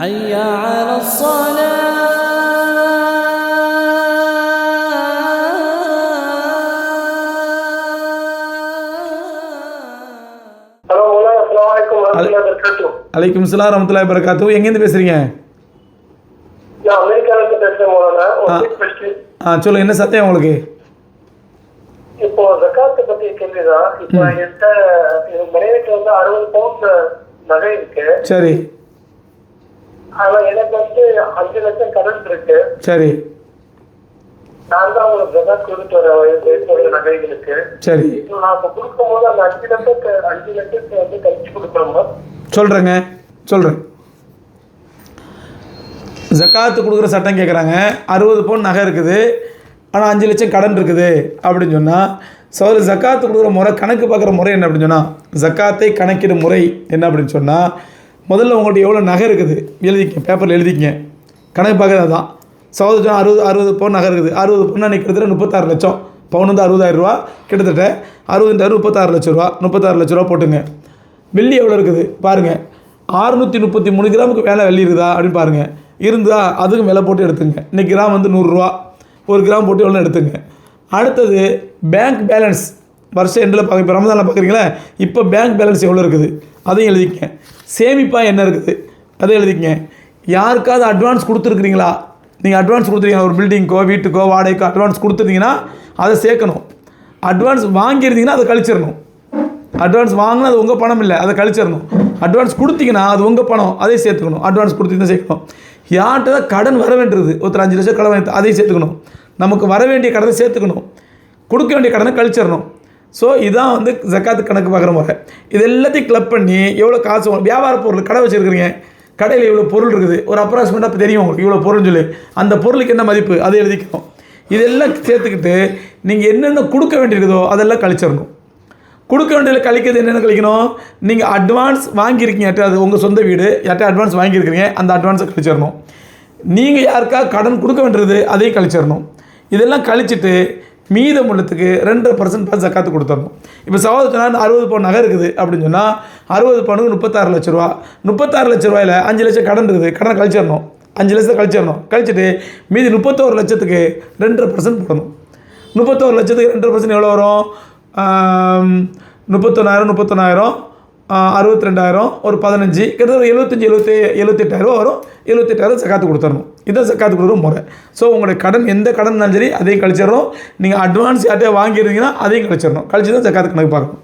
حي على الصلاة hello மோலா அஸ்லாம் வலைக்கம் வரமத்துல்லாஹி வபரகாத்துஹ் அலைக்கும் சலாம் ரமத்துல்லாய் பரக்காத்து எங்கேருந்து பேசுகிறீங்க நான் அமெரிக்கால இருந்து பேசுறேன் மோலானா ஒரு ஆ. quick question. ஆ சொல்லுங்கள் என்ன சத்தம் உங்களுக்கு இப்போ ஜக்காத்தை பத்தி கேள்விதான் இப்போ என்கிட்ட என் மனைவிக்கு வந்து அறுபது பவுண்ட் நகை இருக்கு சரி ஆனா எனக்கு வந்து அஞ்சு லட்சம் கடன் இருக்கு. சரி. நான் தான் உங்களுக்கு ஜக்காத் கொடுத்து வரேன் நகைகளுக்கு சரி. இப்போ நான் இப்போ கொடுக்கும்போது அந்த அஞ்சு லட்சத்து அஞ்சு லட்சத்தை வந்து கழிச்சு கொடுக்கணுமா? சொல்கிறேங்க சொல்கிறேன் ஜக்காத்து கொடுக்குற சட்டம் கேட்குறாங்க அறுபது பவுன் நகை இருக்குது. ஆனால் அஞ்சு லட்சம் கடன் இருக்குது அப்படின்னு சொன்னால் சோதரி ஜக்காத்து கொடுக்குற முறை கணக்கு பார்க்குற முறை என்ன அப்படின்னு சொன்னால் ஜக்காத்தை கணக்கிடும் முறை என்ன அப்படின்னு சொன்னால் முதல்ல உங்கள்கிட்ட எவ்வளோ நகை இருக்குது? எழுதிக்க பேப்பரில் எழுதிக்கங்க. கணக்கு பார்க்குறது தான் சகோதரி அறுபது அறுபது பவுன் நகை இருக்குது. அறுபது பவுன் அன்றைக்கி கிட்டத்தட்ட முப்பத்தாறு லட்சம். பவுன் வந்து அறுபதாயிரம் ரூபா. கிட்டத்தட்ட அறுபதாயிரம் முப்பத்தாறு லட்ச ரூபா. முப்பத்தாறு லட்ச ரூபா போட்டுங்க. வெள்ளி எவ்வளோ இருக்குது? பாருங்கள் ஆறுநூற்றி முப்பத்தி மூணு கிராமுக்கு வேலை வெள்ளி இருக்குதா? அப்படின்னு பாருங்கள் இருந்தால் அதுக்கும் விலை போட்டு எடுத்துங்க. இன்னைக்கு கிராம் வந்து நூறுரூவா. ஒரு கிராம் போட்டு எவ்வளோ எடுத்துங்க. அடுத்தது பேங்க் பேலன்ஸ் வருஷம் எண்டில் பார்க்க இப்போ ரமதானில் பார்க்குறீங்களா இப்போ பேங்க் பேலன்ஸ் எவ்வளோ இருக்குது? அதையும் எழுதிக்கங்க. சேமிப்பாக என்ன இருக்குது? அதை எழுதிக்கங்க. யாருக்காவது அட்வான்ஸ் கொடுத்துருக்குறீங்களா? நீங்கள் அட்வான்ஸ் கொடுத்துருக்கீங்க ஒரு பில்டிங்க்கோ வீட்டுக்கோ வாடகைக்கோ அட்வான்ஸ் கொடுத்துருந்தீங்கன்னா அதை சேர்க்கணும். அட்வான்ஸ் வாங்கியிருந்தீங்கன்னா அதை கழிச்சிடணும். அட்வான்ஸ் வாங்கினா அது உங்கள் பணம் இல்லை அதை கழிச்சிடணும். அட்வான்ஸ் கொடுத்தீங்கன்னா அது உங்கள் பணம் அதை சேர்த்துக்கணும். அட்வான்ஸ் கொடுத்தீங்கன்னா சேர்க்கணும். யார்கிட்ட தான் கடன் வர வேண்டியது? ஒருத்தர் அஞ்சு லட்சம் கடன் வாங்கி அதையும் சேர்த்துக்கணும். நமக்கு வர வேண்டிய கடனை சேர்த்துக்கணும். கொடுக்க வேண்டிய கடனை கழிச்சிடணும். ஸோ இதான் வந்து ஜக்காத்து கணக்கு பார்க்குற முறை. இது எல்லாத்தையும் கிளப் பண்ணி எவ்வளோ காசு வியாபார பொருள் கடை வச்சுருக்கிறீங்க. கடையில் இவ்வளோ பொருள் இருக்குது. ஒரு அப்ராக்சிமேட்டாக தெரியும் உங்களுக்கு இவ்வளோ பொருள் சொல்லி. அந்த பொருளுக்கு என்ன மதிப்பு? அதை எழுதிக்கணும். இதெல்லாம் சேர்த்துக்கிட்டு நீங்கள் என்னென்ன கொடுக்க வேண்டியிருக்குதோ அதெல்லாம் கழிச்சிடணும் கொடுக்க வேண்டியதில் கழிக்கிறது என்னென்ன கழிக்கணும்? நீங்கள் அட்வான்ஸ் வாங்கியிருக்கீங்க. யார்ட்ட உங்கள் சொந்த வீடு. யார்ட்ட அட்வான்ஸ் வாங்கியிருக்கிறீங்க? அந்த அட்வான்ஸை கழிச்சிடணும் நீங்கள் யாருக்கா கடன் கொடுக்க வேண்டியது? அதையும் கழிச்சிடணும் இதெல்லாம் கழிச்சிட்டு மீதம் உள்ளத்துக்கு ரெண்டரை பர்சன்ட் பார்த்து ஜக்காத்து கொடுத்துடணும். இப்போ சகோதர சொன்னால் அறுபது பவுன் நகை இருக்குது அப்படின்னு சொன்னால் அறுபது பவுனுக்கு முப்பத்தாறு லட்ச ரூபா. முப்பத்தாறு லட்ச ரூபாயில் அஞ்சு லட்சம் கடன் இருக்குது. கடனை கழிச்சிடணும். அஞ்சு லட்சம் கழிச்சிடணும். கழிச்சிட்டு மீதி முப்பத்தோரு லட்சத்துக்கு ரெண்டரை பர்சன்ட் போடணும். முப்பத்தோரு லட்சத்துக்கு ரெண்டரை பர்சன்ட் எவ்வளோ வரும்? முப்பத்தொன்னாயிரம் முப்பத்தொன்னாயிரம். அறுபத்தி ரெண்டாயிரம் ஒரு பதினஞ்சு கிட்டத்தட்ட எழுபத்தஞ்சி எழுபத்தி எழுபத்தெட்டாயிரம் வரும். எழுபத்தெட்டாயிரம் சக்காத்து கொடுத்துடணும். இதான் சக்காத்து கொடுக்குற முறை. ஸோ உங்களுடைய கடன் எந்த கடன் இருந்தாலும் சரி அதையும் கழிச்சிடணும். நீங்கள் அட்வான்ஸ் யார்ட்டையா வாங்கியிருந்தீங்கன்னா அதையும் கழிச்சிடணும். கழிச்சு தான் சக்காத்து கணக்கு பார்க்கணும்.